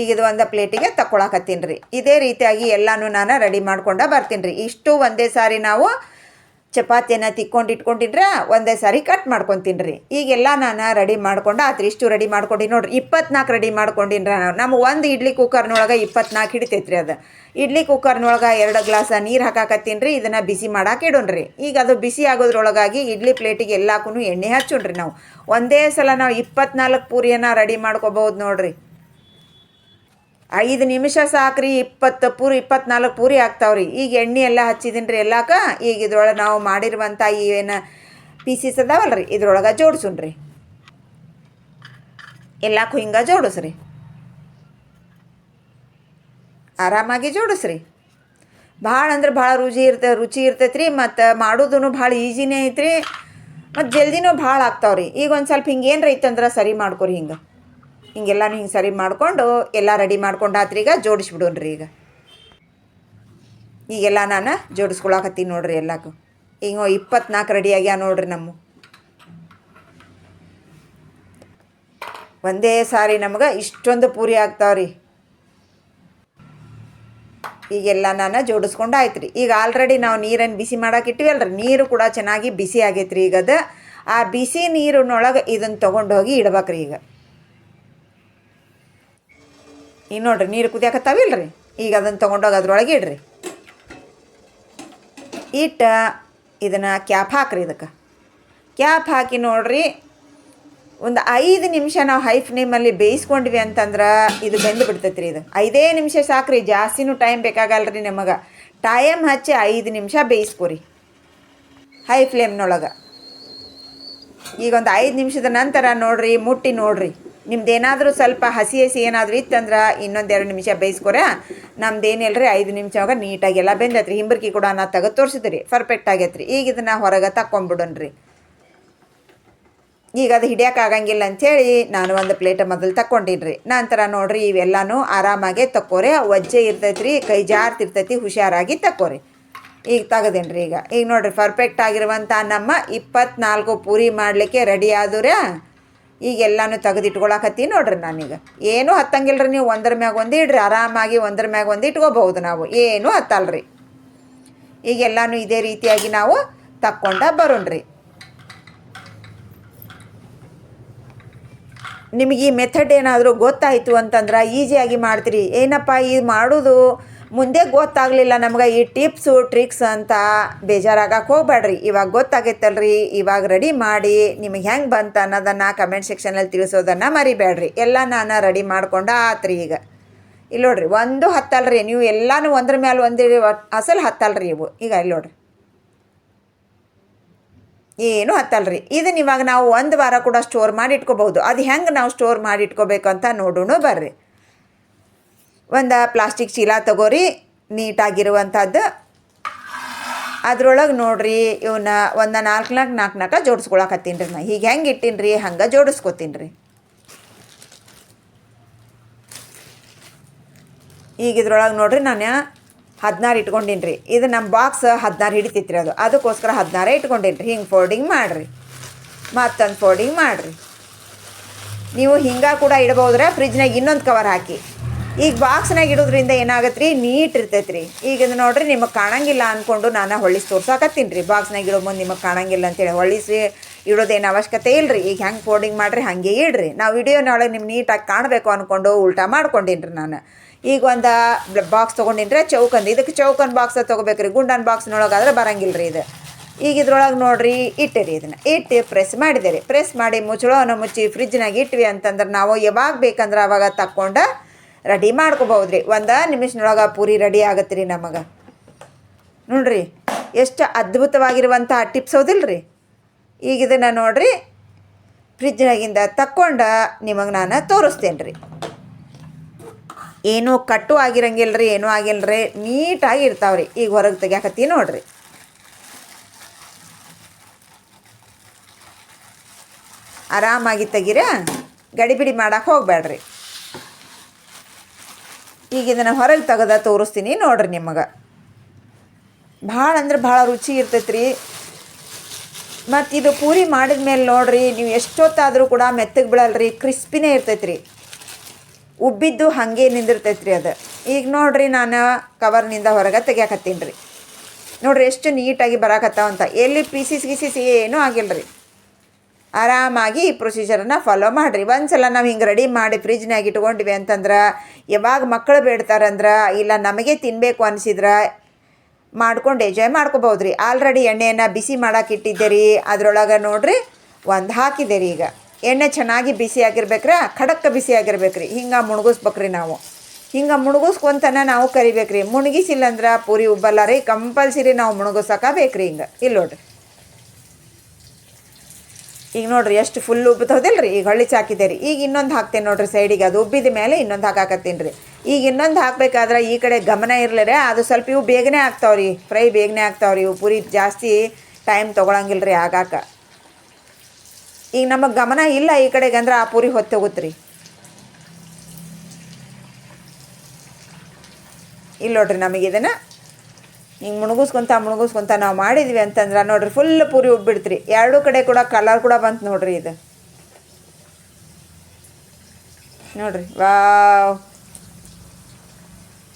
ಈಗ ಇದು ಒಂದು ಪ್ಲೇಟಿಗೆ ತಗೊಳಕತ್ತೀನಿ ರೀ ಇದೇ ರೀತಿಯಾಗಿ ಎಲ್ಲನೂ ನಾನು ರೆಡಿ ಮಾಡ್ಕೊಂಡು ಬರ್ತೀನಿ ರೀ ಇಷ್ಟು ಒಂದೇ ಸಾರಿ ನಾವು ಚಪಾತಿಯನ್ನು ತಿಕ್ಕೊಂಡು ಇಟ್ಕೊಂಡಿದ್ರೆ ಒಂದೇ ಸಾರಿ ಕಟ್ ಮಾಡ್ಕೊಂಡು ರೀ ಈಗೆಲ್ಲ ನಾನು ರೆಡಿ ಮಾಡ್ಕೊಂಡು ಆತ್ರಿ, ಇಷ್ಟು ರೆಡಿ ಮಾಡ್ಕೊಂಡು ನೋಡ್ರಿ ಇಪ್ಪತ್ನಾಲ್ಕು ರೆಡಿ ಮಾಡ್ಕೊಂಡಿನ್ರ ನಾವು. ಒಂದು ಇಡ್ಲಿ ಕುಕ್ಕರ್ನೊಳಗೆ ಇಪ್ಪತ್ನಾಲ್ಕು ಹಿಡಿತೈತೆ ರೀ ಅದು. ಇಡ್ಲಿ ಕುಕ್ಕರ್ನೊಳಗೆ ಎರಡು ಗ್ಲಾಸ ನೀರು ಹಾಕಾಕತ್ತೀನಿ ರೀ ಇದನ್ನು ಬಿಸಿ ಮಾಡಕ್ಕೆ ಇಡೋಣ್ರಿ. ಈಗ ಅದು ಬಿಸಿ ಆಗೋದ್ರೊಳಗಾಗಿ ಇಡ್ಲಿ ಪ್ಲೇಟಿಗೆ ಎಲ್ಲಕ್ಕೂ ಎಣ್ಣೆ ಹಚ್ಚೋಣ್ರಿ ನಾವು. ಒಂದೇ ಸಲ ನಾವು ಇಪ್ಪತ್ನಾಲ್ಕು ಪೂರಿಯನ್ನು ರೆಡಿ ಮಾಡ್ಕೋಬೋದು ನೋಡ್ರಿ. ಐದು ನಿಮಿಷ ಸಾಕ್ರಿ, ಇಪ್ಪತ್ತು ಪೂರಿ, ಇಪ್ಪತ್ನಾಲ್ಕು ಪೂರಿ ಆಗ್ತಾವ್ರಿ ಈಗ ಎಣ್ಣೆ ಎಲ್ಲ ಹಚ್ಚಿದ್ದೀನಿ ರೀ ಎಲ್ಲಾಕ, ಈಗ ಇದ್ರೊಳಗೆ ನಾವು ಮಾಡಿರುವಂಥ ಏನು ಪೀಸಸ್ ಅದಾವಲ್ಲ ರೀ ಇದ್ರೊಳಗೆ ಜೋಡಿಸುಣ್ರಿ ಎಲ್ಲಕ್ಕೂ ಹಿಂಗೆ ಜೋಡಿಸ್ರಿ. ಆರಾಮಾಗಿ ಜೋಡಿಸ್ರಿ. ಭಾಳ ಅಂದ್ರೆ ಭಾಳ ರುಚಿ ಇರ್ತ, ರುಚಿ ಇರ್ತೈತೆ ರೀ ಮತ್ತು ಮಾಡೋದು ಭಾಳ ಈಸಿನೇ ಐತ್ರಿ ಮತ್ತು ಜಲ್ದಿನೂ ಭಾಳ ಆಗ್ತಾವ್ರಿ. ಈಗ ಒಂದು ಸ್ವಲ್ಪ ಹಿಂಗೆ ಏನರ ಇತ್ತಂದ್ರೆ ಸರಿ ಮಾಡ್ಕೊರಿ ಹಿಂಗೆ. ಹಿಂಗೆಲ್ಲನೂ ಹಿಂಗೆ ಸರಿ ಮಾಡಿಕೊಂಡು ಎಲ್ಲ ರೆಡಿ ಮಾಡ್ಕೊಂಡು ಆತ್ರಿ ಈಗ ಜೋಡಿಸ್ಬಿಡೋಣ್ರಿ ಈಗ. ಈಗೆಲ್ಲ ನಾನು ಜೋಡಿಸ್ಕೊಳಕತ್ತೀನಿ ನೋಡ್ರಿ ಎಲ್ಲಕ್ಕೂ ಈಗ ಇಪ್ಪತ್ನಾಲ್ಕು ರೆಡಿ ಆಗ್ಯಾವ ನೋಡ್ರಿ ನಮ್ಮ. ಒಂದೇ ಸಾರಿ ನಮ್ಗೆ ಇಷ್ಟೊಂದು ಪೂರಿ ಆಗ್ತಾವ್ರಿ. ಈಗೆಲ್ಲ ನಾನು ಜೋಡಿಸ್ಕೊಂಡು ಆಯ್ತು ರೀ ಈಗ ಆಲ್ರೆಡಿ ನಾವು ನೀರನ್ನು ಬಿಸಿ ಮಾಡಕ್ಕೆ ಇಟ್ಟಿವಲ್ರಿ. ನೀರು ಕೂಡ ಚೆನ್ನಾಗಿ ಬಿಸಿ ಆಗೈತ್ರಿ ಈಗ ಅದು. ಆ ಬಿಸಿ ನೀರಿನೊಳಗೆ ಇದನ್ನು ತೊಗೊಂಡೋಗಿ ಇಡ್ಬೇಕ್ರಿ ಈಗ. ಈಗ ನೋಡ್ರಿ, ನೀರು ಕುದಿಯಾಕತ್ತಾವಿಲ್ರಿ? ಈಗ ಅದನ್ನು ತೊಗೊಂಡೋಗಿ ಅದ್ರೊಳಗೆ ಇಡ್ರಿ. ಇಟ್ಟು ಇದನ್ನು ಕ್ಯಾಪ್ ಹಾಕ್ರಿ ಇದಕ್ಕೆ. ಕ್ಯಾಪ್ ಹಾಕಿ ನೋಡ್ರಿ, ಒಂದು ಐದು ನಿಮಿಷ ನಾವು ಹೈ ಫ್ಲೇಮಲ್ಲಿ ಬೇಯಿಸ್ಕೊಂಡ್ವಿ ಅಂತಂದ್ರೆ ಇದು ಬೆಂದು ಬಿಡ್ತೈತೆ ರೀ ಇದು. ಐದೇ ನಿಮಿಷ ಸಾಕ್ರಿ, ಜಾಸ್ತಿನೂ ಟೈಮ್ ಬೇಕಾಗಲ್ಲ ರೀ ನಮಗೆ. ಟೈಮ್ ಹಚ್ಚಿ ಐದು ನಿಮಿಷ ಬೇಯಿಸ್ಕೊರಿ. ಹೈ ಫ್ಲೇಮ್ನೊಳಗೆ ಈಗ ಒಂದು ಐದು ನಿಮಿಷದ ನಂತರ ನೋಡ್ರಿ, ಮುಟ್ಟಿ ನೋಡ್ರಿ. ನಿಮ್ದು ಏನಾದರೂ ಸ್ವಲ್ಪ ಹಸಿ ಹಸಿ ಏನಾದರೂ ಇತ್ತಂದ್ರೆ ಇನ್ನೊಂದೆರಡು ನಿಮಿಷ ಬೇಯಿಸ್ಕೊರ. ನಮ್ದು ಏನಿಲ್ಲ ರೀ ಐದು ನಿಮಿಷವಾಗ ನೀಟಾಗಿ ಎಲ್ಲ ಬೆಂದೈತ್ರಿ. ಹಿಂಬರ್ಕಿ ಕೂಡ ನಾ ತೆಗೆದು ತೋರಿಸಿದ್ರಿ. ಪರ್ಫೆಕ್ಟ್ ಆಗೈತೆ ರೀ ಈಗ ಇದನ್ನು ಹೊರಗೆ ತಕ್ಕೊಂಬಿಡೋಣ್ರಿ. ಈಗ ಅದು ಹಿಡಿಯೋಕೆ ಆಗಂಗಿಲ್ಲ ಅಂಥೇಳಿ ನಾನು ಒಂದು ಪ್ಲೇಟ್ ಮೊದಲು ತಕ್ಕೊಂಡಿನ್ರಿ. ನಂತರ ನೋಡ್ರಿ ಇವೆಲ್ಲನೂ ಆರಾಮಾಗೆ ತಕ್ಕೋರಿ. ವಜ್ಜೆ ಇರ್ತೈತಿ ರೀ ಕೈ ಜಾರ್ತಿರ್ತೈತಿ ಹುಷಾರಾಗಿ ತಕ್ಕೋರಿ. ಈಗ ತೆಗದೇನ್ರಿ ಈಗ. ಈಗ ನೋಡ್ರಿ ಪರ್ಫೆಕ್ಟ್ ಆಗಿರುವಂಥ ನಮ್ಮ ಇಪ್ಪತ್ನಾಲ್ಕು ಪೂರಿ ಮಾಡಲಿಕ್ಕೆ ರೆಡಿ ಆದ್ರೆ ಈಗ ಎಲ್ಲನೂ ತೆಗೆದಿಟ್ಕೊಳಕತ್ತೀನಿ ನೋಡ್ರಿ ನಾನೀಗ. ಏನೂ ಹತ್ತಂಗಿಲ್ಲ ರೀ ನೀವು ಒಂದ್ರ ಮ್ಯಾಗ ಒಂದು ಇಡ್ರಿ, ಆರಾಮಾಗಿ ಒಂದ್ರ ಮ್ಯಾಗ ಒಂದು ಇಟ್ಕೋಬಹುದು ನಾವು. ಏನೂ ಹತ್ತಲ್ರಿ. ಈಗ ಎಲ್ಲನೂ ಇದೇ ರೀತಿಯಾಗಿ ನಾವು ತಕ್ಕೊಂಡ ಬರೋಣ್ರಿ. ನಿಮಗೆ ಈ ಮೆಥಡ್ ಏನಾದರೂ ಗೊತ್ತಾಯಿತು ಅಂತಂದ್ರೆ ಈಸಿಯಾಗಿ ಮಾಡ್ತೀರಿ. ಏನಪ್ಪ ಇದು ಮಾಡೋದು? ಮುಂದೆ ಗೊತ್ತಾಗಲಿಲ್ಲ ನಮ್ಗೆ ಈ ಟಿಪ್ಸು, ಟ್ರಿಕ್ಸ್ ಅಂತ ಬೇಜಾರಾಗಕ್ಕೆ ಹೋಗ್ಬೇಡ್ರಿ. ಇವಾಗ ಗೊತ್ತಾಗೈತಲ್ರಿ. ಇವಾಗ ರೆಡಿ ಮಾಡಿ ನಿಮಗೆ ಹೆಂಗೆ ಬಂತು ಅನ್ನೋದನ್ನು ಕಮೆಂಟ್ ಸೆಕ್ಷನಲ್ಲಿ ತಿಳಿಸೋದನ್ನು ಮರಿಬೇಡ್ರಿ. ಎಲ್ಲ ನಾನು ರೆಡಿ ಮಾಡ್ಕೊಂಡು ಆತ್ರಿ ಈಗ. ಇಲ್ಲಿ ನೋಡ್ರಿ, ಒಂದು ಹತ್ತಲ್ರಿ. ನೀವು ಎಲ್ಲನೂ ಒಂದ್ರ ಮೇಲೆ ಒಂದು ಅಸಲು ಹತ್ತಲ್ರಿ ಇವು. ಈಗ ಇಲ್ಲಿ ನೋಡ್ರಿ. ಏನು ಹತ್ತಲ್ರಿ. ಇದನ್ನ ಇವಾಗ ನಾವು ಒಂದು ವಾರ ಕೂಡ ಸ್ಟೋರ್ ಮಾಡಿ ಇಟ್ಕೋಬಹುದು. ಅದು ಹೆಂಗೆ ನಾವು ಸ್ಟೋರ್ ಮಾಡಿ ಇಟ್ಕೋಬೇಕು ಅಂತ ನೋಡೋಣ ಬರ್ರಿ. ಒಂದು ಪ್ಲಾಸ್ಟಿಕ್ ಚೀಲ ತಗೋರಿ ನೀಟಾಗಿರುವಂಥದ್ದು ಅದ್ರೊಳಗೆ ನೋಡ್ರಿ ಇವನ್ನ ಒಂದು ನಾಲ್ಕು ನಾಲ್ಕು ನಾಲ್ಕು ನಾಲ್ಕು ಜೋಡಿಸ್ಕೊಳಕತ್ತೀನಿ ರೀ ನಾ. ಹೀಗೆ ಹೆಂಗೆ ಇಟ್ಟೀನಿ ರೀ ಹಂಗೆ ಜೋಡಿಸ್ಕೊತೀನಿ ರೀ. ಈಗ ಇದ್ರೊಳಗೆ ನೋಡ್ರಿ, ನಾನು ಹದಿನಾರು ಇಟ್ಕೊಂಡೀನಿ ರೀ. ಇದು ನಮ್ಮ ಬಾಕ್ಸ್ ಹದಿನಾರು ಹಿಡಿತೈತಿ ರೀ ಅದು. ಅದಕ್ಕೋಸ್ಕರ ಹದಿನಾರೇ ಇಟ್ಕೊಂಡೀನಿ ರೀ. ಹಿಂಗೆ ಫೋಲ್ಡಿಂಗ್ ಮಾಡಿರಿ. ಮತ್ತೊಂದು ಫೋಲ್ಡಿಂಗ್ ಮಾಡಿರಿ. ನೀವು ಹಿಂಗೆ ಕೂಡ ಇಡ್ಬೋದ್ರೆ ಫ್ರಿಜ್ನಾಗ ಇನ್ನೊಂದು ಕವರ್ ಹಾಕಿ. ಈಗ ಬಾಕ್ಸ್ನಾಗ ಇಡೋದ್ರಿಂದ ಏನಾಗತ್ತೆ ರೀ ನೀಟ್ ಇರ್ತೈತೆ ರೀ ಈಗ ನೋಡ್ರಿ, ನಿಮಗೆ ಕಾಣಂಗಿಲ್ಲ ಅಂದ್ಕೊಂಡು ನಾನು ಹೊಳ್ಳಿಸಿ ತೋರ್ಸಾಕತ್ತೀನಿ ರೀ. ಬಾಕ್ಸ್ನಾಗ ಇಡೋ ಮುಂದೆ ನಿಮಗೆ ಕಾಣಂಗಿಲ್ಲ ಅಂತೇಳಿ ಹೊಳ್ಳಿಸಿ ಇಡೋದೇನು ಅವಶ್ಯಕತೆ ಇಲ್ಲ ರೀ ಈಗ ಹೆಂಗೆ ಫೋಲ್ಡಿಂಗ್ ಮಾಡಿರಿ, ಹಾಗೆ ಇಡ್ರಿ. ನಾವು ವಿಡಿಯೋನೊಳಗೆ ನಿಮ್ಗೆ ನೀಟಾಗಿ ಕಾಣಬೇಕು ಅಂದ್ಕೊಂಡು ಉಲ್ಟಾ ಮಾಡ್ಕೊಂಡಿನ್ರಿ ರೀ ನಾನು. ಈಗ ಒಂದು ಬಾಕ್ಸ್ ತೊಗೊಂಡಿನ್ರಿ ಚೌಕಂದು ಇದಕ್ಕೆ ಚೌಕನ್ ಬಾಕ್ಸ್ ತೊಗೋಬೇಕ್ರಿ. ಗುಂಡನ್ ಬಾಕ್ಸ್ನೊಳಗಾದ್ರೆ ಬರಂಗಿಲ್ಲ ರೀ ಇದು. ಈಗ ಇದ್ರೊಳಗೆ ನೋಡ್ರಿ ರೀ ಇದನ್ನು. ಇಟ್ಟು ಪ್ರೆಸ್ ಮಾಡಿದೆ ರೀ. ಪ್ರೆಸ್ ಮಾಡಿ ಮುಚ್ಚಳೋನ ಮುಚ್ಚಿ ಫ್ರಿಜ್ನಾಗ ಇಟ್ವಿ ಅಂತಂದ್ರೆ ನಾವು ಯಾವಾಗ ಬೇಕಂದ್ರೆ ಅವಾಗ ತಕ್ಕೊಂಡು ರೆಡಿ ಮಾಡ್ಕೋಬಹುದು ರೀ ಒಂದು ನಿಮಿಷನೊಳಗೆ ಪೂರಿ ರೆಡಿ ಆಗತ್ತೆ ರೀ ನಮಗೆ. ನೋಡ್ರಿ, ಎಷ್ಟು ಅದ್ಭುತವಾಗಿರುವಂಥ ಟಿಪ್ಸ್ ಹೌದಿಲ್ಲ ರೀ ಈಗ ಇದನ್ನು ನೋಡ್ರಿ ಫ್ರಿಜ್ನಾಗಿಂದ ತಕ್ಕೊಂಡು ನಿಮಗೆ ನಾನು ತೋರಿಸ್ತೇನೆ ರೀ ಏನೂ ಕಟ್ಟು ಆಗಿರಂಗಿಲ್ಲ ರೀ ಏನೂ ಆಗಿಲ್ಲ ರೀ ನೀಟಾಗಿ ಇರ್ತಾವೆ ರೀ ಈಗ ಹೊರಗೆ ತೆಗ್ಯಾಕತ್ತಿ ನೋಡ್ರಿ. ಆರಾಮಾಗಿ ತೆಗೀರ, ಗಡಿಬಿಡಿ ಮಾಡಕ್ಕೆ ಹೋಗ್ಬೇಡ್ರಿ ಈಗ ಇದನ್ನು ಹೊರಗೆ ತೆಗೆದ ತೋರಿಸ್ತೀನಿ ನೋಡ್ರಿ ನಿಮಗೆ. ಭಾಳ ಅಂದ್ರೆ ಭಾಳ ರುಚಿ ಇರ್ತೈತೆ ರೀ ಮತ್ತು ಇದು ಪೂರಿ ಮಾಡಿದ ಮೇಲೆ ನೋಡ್ರಿ, ನೀವು ಎಷ್ಟೊತ್ತಾದರೂ ಕೂಡ ಮೆತ್ತಗೆ ಬೀಳಲ್ರಿ, ಕ್ರಿಸ್ಪಿನೇ ಇರ್ತೈತೆ ಉಬ್ಬಿದ್ದು ಹಾಗೆ ನಿಂದಿರ್ತೈತೆ ರೀ ಅದು. ಈಗ ನೋಡ್ರಿ ನಾನು ಕವರ್ನಿಂದ ಹೊರಗೆ ತೆಗಿಯಾಕತ್ತೀನಿ ರೀ. ನೋಡ್ರಿ ಎಷ್ಟು ನೀಟಾಗಿ ಬರಾಕತ್ತಾವಂತ. ಎಲ್ಲಿ ಪೀಸಿಸ್ ಗೀಸಿಸ್ ಏನೂ ಆಗಿಲ್ಲ ರೀ ಆರಾಮಾಗಿ ಈ ಪ್ರೊಸೀಜರನ್ನು ಫಾಲೋ ಮಾಡಿರಿ. ಒಂದು ಸಲ ನಾವು ಹಿಂಗೆ ರೆಡಿ ಮಾಡಿ ಫ್ರಿಜ್ನಾಗ ಇಟ್ಕೊಂಡ್ವಿ ಅಂತಂದ್ರೆ, ಯಾವಾಗ ಮಕ್ಕಳು ಬೇಡ್ತಾರಂದ್ರೆ, ಇಲ್ಲ ನಮಗೆ ತಿನ್ನಬೇಕು ಅನಿಸಿದ್ರೆ ಮಾಡ್ಕೊಂಡು ಎಂಜಾಯ್ ಮಾಡ್ಕೋಬೋದು ರೀ ಆಲ್ರೆಡಿ ಎಣ್ಣೆಯನ್ನು ಬಿಸಿ ಮಾಡಕ್ಕೆ ಇಟ್ಟಿದ್ದೆ ರೀ ಅದರೊಳಗೆ ನೋಡಿರಿ ಒಂದು ಹಾಕಿದೆ ರೀ ಈಗ. ಎಣ್ಣೆ ಚೆನ್ನಾಗಿ ಬಿಸಿ ಆಗಿರ್ಬೇಕ್ರಿ ಖಡಕ್ಕೆ ಬಿಸಿ ಆಗಿರ್ಬೇಕ್ರಿ. ಹಿಂಗೆ ಮುಣಗಿಸ್ಬೇಕ್ರಿ ನಾವು. ಹಿಂಗೆ ಮುಣಗಿಸ್ಕೊಂತನ ನಾವು ಕರಿಬೇಕ್ರಿ. ಮುಣಗಿಸಿಲ್ಲ ಅಂದ್ರೆ ಪೂರಿ ಉಬ್ಬಲ್ಲ ರೀ ಕಂಪಲ್ಸರಿ ನಾವು ಮುಣಗಿಸೋಕೆ ಬೇಕ್ರಿ ಹಿಂಗೆ. ಇಲ್ಲಿ ನೋಡ್ರಿ. ಈಗ ನೋಡ್ರಿ, ಎಷ್ಟು ಫುಲ್ ಉಬ್ಬತೋದಿಲ್ಲ ರೀ ಈಗ ಹೊಳ್ಳಿ ಚಾಕಿದೆ ರೀ ಈಗ ಇನ್ನೊಂದು ಹಾಕ್ತೇನೆ ನೋಡ್ರಿ ಸೈಡಿಗೆ ಅದು ಉಬ್ಬಿದ ಮೇಲೆ ಇನ್ನೊಂದು ಹಾಕಾಕತ್ತೀನಿ ರೀ ಈಗ ಇನ್ನೊಂದು ಹಾಕಬೇಕಾದ್ರೆ ಈ ಕಡೆ ಗಮನ ಇರಲಿಲ್ಲ ಅದು ಸ್ವಲ್ಪ ಇವು ಬೇಗನೆ ಆಗ್ತಾವೆ ರೀ ಫ್ರೈ ಬೇಗನೆ ಆಗ್ತಾವೆ ರೀ ಇವು ಪೂರಿ ಜಾಸ್ತಿ ಟೈಮ್ ತೊಗೊಳಂಗಿಲ್ಲ ರೀ ಆಗಾಕ. ಈಗ ನಮಗೆ ಗಮನ ಇಲ್ಲ ಈ ಕಡೆಗೆ ಅಂದ್ರೆ ಆ ಪೂರಿ ಹೊತ್ತು ಹೋಗುತ್ತೆ ರೀ ಇಲ್ಲ ನೋಡ್ರಿ ನಮಗೆ ಇದನ್ನು ಹಿಂಗೆ ಮುಣಗಿಸ್ಕೊಂತ ಮುಣಗಿಸ್ಕೊಂತ ನಾವು ಮಾಡಿದ್ವಿ ಅಂತಂದ್ರೆ ನೋಡ್ರಿ ಫುಲ್ ಪೂರಿ ಉಬ್ಬಿಡ್ತ್ರಿ. ಎರಡೂ ಕಡೆ ಕೂಡ ಕಲರ್ ಕೂಡ ಬಂತು ನೋಡ್ರಿ ಇದು. ನೋಡ್ರಿ, ವಾವ್.